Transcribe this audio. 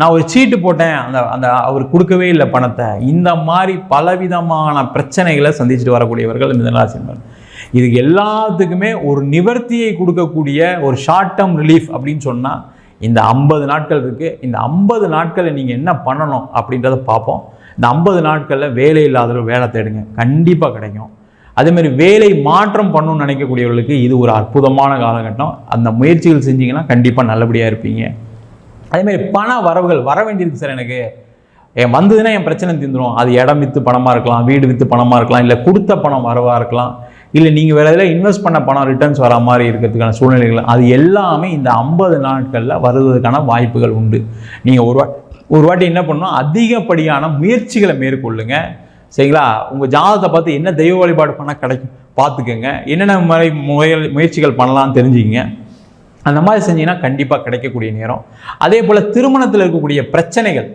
நான் ஒரு சீட்டு போட்டேன். அந்த அந்த அவர் கொடுக்கவே இல்லை பணத்தை. இந்த மாதிரி பலவிதமான பிரச்சனைகளை சந்திச்சுட்டு வரக்கூடியவர்கள் மிதனராசினர் இது எல்லாத்துக்குமே ஒரு நிவர்த்தியை கொடுக்கக்கூடிய ஒரு ஷார்ட் டேர்ம் ரிலீஃப் அப்படின்னு சொன்னால் இந்த ஐம்பது நாட்கள் இருக்குது இந்த ஐம்பது நாட்களில் நீங்கள் என்ன பண்ணணும் அப்படின்றத பார்ப்போம். இந்த ஐம்பது நாட்களில் வேலை இல்லாதவர்கள் வேலை தேடுங்க. கண்டிப்பாக கிடைக்கும். அதேமாதிரி வேலை மாற்றம் பண்ணணும்னு நினைக்கக்கூடியவர்களுக்கு இது ஒரு அற்புதமான காலகட்டம். அந்த முயற்சிகள் செஞ்சிங்கன்னா கண்டிப்பாக நல்லபடியாக இருப்பீங்க. அதேமாதிரி பண வரவுகள் வர வேண்டியிருக்கு சார் எனக்கு. என் வந்ததுன்னா என் பிரச்சனை தீர்ந்துடும் அது இடம் விற்று பணமாக இருக்கலாம் வீடு விற்று பணமாக இருக்கலாம் இல்லை கொடுத்த பணம் வரவாக இருக்கலாம் இல்லை நீங்கள் வேறு எதில் இன்வெஸ்ட் பண்ண பணம் ரிட்டர்ன்ஸ் வர மாதிரி இருக்கிறதுக்கான சூழ்நிலைகள் அது எல்லாமே இந்த ஐம்பது நாட்களில் வருவதற்கான வாய்ப்புகள் உண்டு. நீங்கள் ஒரு வா ஒரு வாட்டி என்ன பண்ணணும்? அதிகப்படியான முயற்சிகளை மேற்கொள்ளுங்க. சரிங்களா? உங்கள் ஜாதகத்தை பார்த்து என்ன தெய்வ வழிபாடு பண்ணால் கிடைக்கும் பார்த்துக்கோங்க. என்னென்ன முறை முயல் முயற்சிகள் பண்ணலாம்னு தெரிஞ்சுக்கிங்க. அந்த மாதிரி செஞ்சீங்கன்னா கண்டிப்பாக கிடைக்கக்கூடிய நேரம். அதே போல் திருமணத்தில் இருக்கக்கூடிய பிரச்சனைகள்.